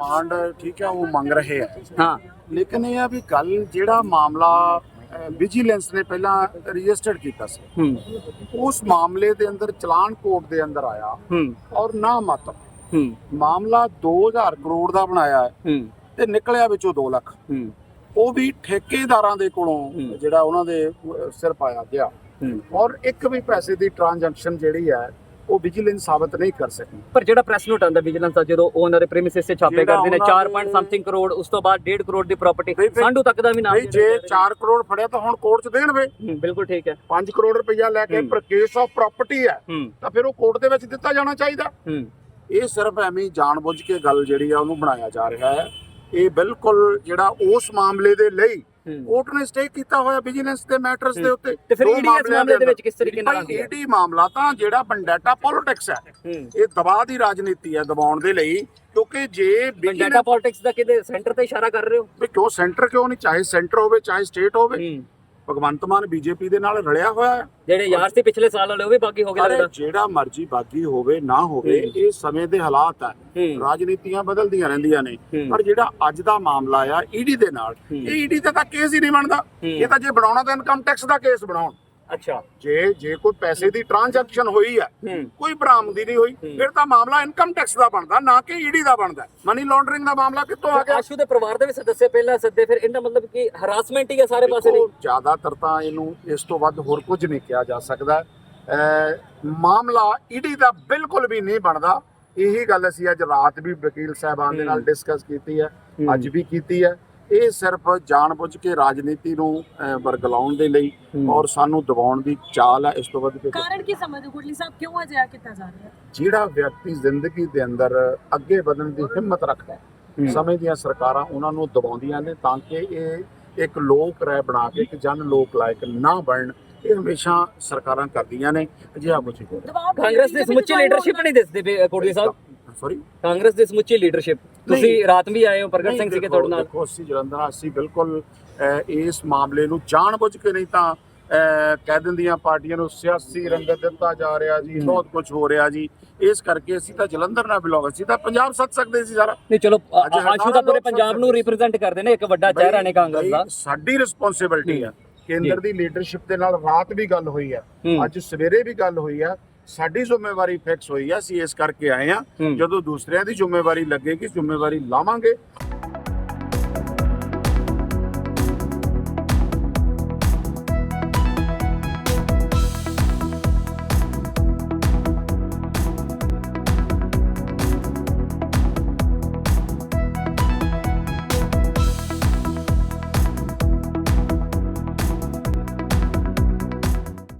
Demand ਠੀਕ ਹੈ ਉਹ ਮੰਗ ਰਹੇ ਆ। ਹਾਂ। ਲੇਕਿਨ ਇਹ ਆ ਵੀ ਗੱਲ ਜਿਹੜਾ ਮਾਮਲਾ ਵਿਜੀਲੈਂਸ ਨੇ ਪਹਿਲਾਂ ਰਜਿਸਟਰਡ ਕੀਤਾ ਸੀ। ਹੂੰ। ਉਸ ਮਾਮਲੇ ਦੇ ਅੰਦਰ ਚਲਾਨ ਕੋਰਟ ਦੇ ਅੰਦਰ ਆਇਆ। ਹੂੰ। ਔਰ ਨਾ ਮਤ। ਹੂੰ। ਮਾਮਲਾ 2000 ਕਰੋੜ ਦਾ ਬਣਾਇਆ ਹੈ। ਹੂੰ। ਤੇ ਨਿਕਲਿਆ ਵਿੱਚੋਂ 2 ਲੱਖ। ਹੂੰ। ਉਹ ਵੀ ਠੇਕੇਦਾਰਾਂ ਦੇ ਕੋਲੋਂ। ਜਿਹੜਾ ਉਹਨਾਂ ਦੇ ਸਿਰ ਪਾਇਆ ਗਿਆ। ਹੂੰ। ਔਰ ਇੱਕ ਵੀ ਪੈਸੇ ਦੀ ਟ੍ਰਾਂਜੈਕਸ਼ਨ ਜਿਹੜੀ ਹੈ ਉਹ ਵਿਜੀਲੈਂਸ ਸਾਬਤ ਨਹੀਂ ਕਰ ਸਕੀ। ਪਰ ਜਿਹੜਾ ਪ੍ਰੈਸ ਨੋਟ ਆਂਦਾ ਵਿਜੀਲੈਂਸ ਦਾ ਜਦੋਂ ਉਹ ਉਹਨਾਂ ਦੇ ਪ੍ਰੈਮਿਸਿਸ ਤੇ ਛਾਪੇ ਕਰਦੇ ਨੇ ਉਹਨਾਂ 4 ਦੇ- ਪੁਆਇੰਟ ਸਮਥਿੰਗ ਕਰੋੜ ਉਸ ਤੋਂ ਬਾਅਦ 1.5 ਕਰੋੜ ਦੀ ਪ੍ਰਾਪਰਟੀ ਸਾਂਢੂ ਤੱਕ ਦਾ ਵੀ ਨਾਮ ਨਹੀਂ ਜੇ 4 ਕਰੋੜ ਫੜਿਆ ਤਾਂ ਹੁਣ ਕੋਰਟ 'ਚ ਦੇਣਗੇ। ਹੂੰ, ਬਿਲਕੁਲ ਠੀਕ ਹੈ। 5 ਕਰੋੜ ਰੁਪਈਆ ਲੈ ਕੇ ਕੇਸ ਆਫ ਪ੍ਰਾਪਰਟੀ ਹੈ ਤਾਂ ਫਿਰ ਉਹ ਕੋਰਟ ਦੇ ਵਿੱਚ ਦਿੱਤਾ ਜਾਣਾ ਚਾਹੀਦਾ। ਇਹ ਸਿਰਫ ਐਵੇਂ ਜਾਣਬੁੱਝ ਕੇ ਗੱਲ ਜਿਹੜੀ ਆ ਉਹਨੂੰ ਬਣਾਇਆ ਜਾ ਰਿਹਾ ਹੈ। ਇਹ ਬਿਲਕੁਲ ਜਿਹੜਾ ਉਸ ਮਾਮਲੇ ਦੇ ਲਈ ਕੋਰਟ ਨੇ ਸਟੇ ਕੀਤਾ ਹੋਇਆ ਵਿਜੀਲੈਂਸ ਦੇ ਮੈਟਰਸ ਦੇ ਉੱਤੇ। ਤੇ ਫਿਰ ED ਇਸ ਮਾਮਲੇ ਦੇ ਵਿੱਚ ਕਿਸ ਤਰੀਕੇ ਨਾਲ ਆਉਂਦੀ ਹੈ? ED ਮਾਮਲਾ ਤਾਂ ਜਿਹੜਾ ਬੰਡਾਟਾ ਪੋਲਿਟਿਕਸ ਹੈ। ਇਹ ਦਬਾਅ ਦੀ ਰਾਜਨੀਤੀ ਹੈ ਦਬਾਉਣ ਦੇ ਲਈ ਕਿਉਂਕਿ ਜੇ ਡਾਟਾ vigilance- ਪੋਲਿਟਿਕਸ ਦਾ ਕਿਤੇ ਸੈਂਟਰ ਤੇ ਇਸ਼ਾਰਾ ਕਰ ਰਹੇ ਹੋ? ਵੀ ਕਿਉਂ ਸੈਂਟਰ ਕਿਉਂ ਨਹੀਂ? ਚਾਹੇ ਸੈਂਟਰ ਹੋਵੇ ਚਾਹੇ ਸਟੇਟ ਹੋਵੇ। ਭਗਵੰਤ ਮਾਨ ਬੀਜੇਪੀ ਦੇ ਨਾਲ ਰਲਿਆ ਹੋਇਆ ਹੈ ਜਿਹੜੇ ਯਾਰ ਸੀ ਪਿਛਲੇ ਸਾਲ ਵਾਲੇ ਉਹ ਵੀ ਬਾਕੀ ਹੋ ਗਏ ਲੱਗਦਾ ਜਿਹੜਾ ਮਰਜ਼ੀ ਬਾਗੀ ਹੋਵੇ ਨਾ ਹੋਵੇ। ਇਹ ਸਮੇਂ ਦੇ ਹਾਲਾਤ ਹੈ ਹੂੰ ਰਾਜਨੀਤੀਆਂ ਬਦਲਦੀਆਂ ਰਹਿੰਦੀਆਂ ਨੇ। ਪਰ ਜਿਹੜਾ ਅੱਜ ਦਾ ਮਾਮਲਾ ਆ ਈਡੀ ਦੇ ਨਾਲ। ਇਹ ਈਡੀ ਤੇ ਤਾਂ ਕੇਸ ਹੀ ਨਹੀਂ ਬਣਦਾ। ਇਹ ਤਾਂ ਜੇ ਬਣਾਉਣਾ ਤਾਂ ਇਨਕਮ ਟੈਕਸ ਦਾ ਕੇਸ ਬਣਾਉਣ ਅੱਛਾ। ਜੇ ਜੇ ਕੋਈ ਪੈਸੇ ਦੀ ਟ੍ਰਾਂਜੈਕਸ਼ਨ ਹੋਈ ਹੈ ਕੋਈ ਬਰਾਮਦੀ ਨਹੀਂ ਹੋਈ। ਫਿਰ ਤਾਂ ਮਾਮਲਾ ਇਨਕਮ ਟੈਕਸ ਦਾ ਬਣਦਾ ਨਾ ਕਿ ਈਡੀ ਦਾ ਬਣਦਾ। ਮਨੀ ਲਾਂਡਰਿੰਗ ਦਾ ਮਾਮਲਾ ਕਿੱਥੋਂ ਆ ਗਿਆ? ਆਸ਼ੂ ਦੇ ਪਰਿਵਾਰ ਦੇ ਵੀ ਸਦੱਸੇ ਪਹਿਲਾਂ ਸੱਦੇ ਫਿਰ ਇਹਦਾ ਮਤਲਬ ਕਿ ਹਰਾਸਮੈਂਟ ਹੀ ਹੈ ਸਾਰੇ ਪਾਸੇ ਨਹੀਂ ਜ਼ਿਆਦਾਤਰ ਤਾਂ ਇਹਨੂੰ ਇਸ ਤੋਂ ਵੱਧ ਹੋਰ ਕੁਝ ਨਹੀਂ ਕਿਹਾ ਜਾ ਸਕਦਾ। ਮਾਮਲਾ ਈਡੀ ਦਾ ਬਿਲਕੁਲ ਵੀ ਨਹੀਂ ਬਣਦਾ। ਇਹੀ ਗੱਲ ਅਸੀਂ ਅੱਜ ਰਾਤ ਵੀ ਵਕੀਲ ਸਾਹਿਬਾਨ ਦੇ ਨਾਲ। ਡਿਸਕਸ ਕੀਤੀ ਹੂੰ। ਅੱਜ ਵੀ ਕੀਤੀ ਹੈ। ਇਹ ਸਿਰਫ ਜਾਣਬੁੱਝ ਕੇ ਰਾਜਨੀਤੀ ਨੂੰ ਵਰਗਲਾਉਣ ਦੇ ਲਈ ਹੂੰ। ਔਰ ਸਾਨੂੰ ਦਬਾਉਣ ਦੀ ਚਾਲ ਹੈ ਇਸ ਤੋਂ ਵੱਧ ਕੇ। ਕਾਰਨ ਕੀ ਸਮਝਦੇ ਹੋ? ਗੁਰਲੀ ਸਾਹਿਬ ਕਿਉਂ ਅਜਿਹਾ ਕੀਤਾ ਜਾ ਰਿਹਾ? ਹੈ ਜਿਹੜਾ ਵਿਅਕਤੀ ਜ਼ਿੰਦਗੀ ਦੇ ਅੰਦਰ ਅੱਗੇ ਵਧਣ ਦੀ ਹਿੰਮਤ ਰੱਖਦਾ ਹੈ ਹੂੰ। ਸਮੇਂ ਦੀਆਂ ਸਰਕਾਰਾਂ ਉਹਨਾਂ ਨੂੰ ਦਬਾਉਂਦੀਆਂ ਨੇ ਤਾਂ ਕਿ ਇਹ ਇੱਕ ਲੋਕ ਰਾਏ ਬਣਾ ਕੇ ਇੱਕ ਜਨ ਲੋਕ ਲਾਇਕ ਨਾ ਬਣਨ ਇਹ ਹਮੇਸ਼ਾ ਸਰਕਾਰਾਂ ਕਰਦੀਆਂ ਨੇ। ਅਜਿਹਾ ਕੁਝ ਦਬਾਅ ਕਾਂਗਰਸ ਦੀ ਸਮੁੱਚੀ ਲੀਡਰਸ਼ਿਪ ਨਹੀਂ ਦਿਸਦੀ ਕੋਟਲੀ ਸਾਹਿਬ। ਸੌਰੀ ਕਾਂਗਰਸ ਦੀ ਸਮੁੱਚੀ ਲੀਡਰਸ਼ਿਪ ਤੁਸੀਂ ਰਾਤ ਵੀ ਆਏ ਹੋ ਪ੍ਰਗਟ ਸਿੰਘ ਸੀਗੇ ਤੁਹਾਡੇ ਨਾਲ। ਦੇਖੋ ਅਸੀਂ ਜਲੰਧਰ ਅਸੀਂ ਬਿਲਕੁਲ ਇਸ ਮਾਮਲੇ ਨੂੰ ਜਾਣਬੁੱਝ ਕੇ ਨਹੀਂ ਤਾਂ ਕਹਿ ਦਿੰਦੀਆਂ ਪਾਰਟੀਆਂ ਨੂੰ ਸਿਆਸੀ ਰੰਗਤ ਦਿੱਤਾ ਜਾ ਰਿਹਾ ਜੀ ਬਹੁਤ ਕੁਝ ਹੋ ਰਿਹਾ ਜੀ। ਇਸ ਕਰਕੇ ਅਸੀਂ ਤਾਂ ਜਲੰਧਰ ਨਾਲ ਬਿਲੋਂਗ ਅਸੀਂ ਤਾਂ ਪੰਜਾਬ ਸੱਦ ਸਕਦੇ ਸੀ ਸਾਰਾ। ਨਹੀਂ ਚਲੋ ਆਸ਼ੂ ਤਾਂ ਪੂਰੇ ਪੰਜਾਬ ਨੂੰ ਰਿਪਰੈਜ਼ੈਂਟ ਕਰਦੇ ਨੇ ਇੱਕ ਵੱਡਾ ਚਿਹਰਾ ਨੇ ਕਾਂਗਰਸ ਦਾ। ਸਾਡੀ ਰਿਸਪੌਂਸਿਬਿਲਟੀ ਹੈ। ਕੇਂਦਰ ਦੀ ਲੀਡਰਸ਼ਿਪ ਦੇ ਨਾਲ ਰਾਤ ਵੀ ਗੱਲ ਹੋਈ ਹੂੰ। ਅੱਜ ਸਵੇਰੇ ਵੀ ਗੱਲ ਹੋਈ ਹੈ ਸਾਡੀ ਜ਼ਿੰਮੇਵਾਰੀ ਫਿਕਸ ਹੋਈ ਹੈ ਅਸੀਂ ਇਸ ਕਰਕੇ ਆਏ ਹੂੰ। ਜਦੋਂ ਦੂਸਰਿਆਂ ਦੀ ਜ਼ਿੰਮੇਵਾਰੀ ਲੱਗੇਗੀ ਜ਼ਿੰਮੇਵਾਰੀ ਲਾਵਾਂਗੇ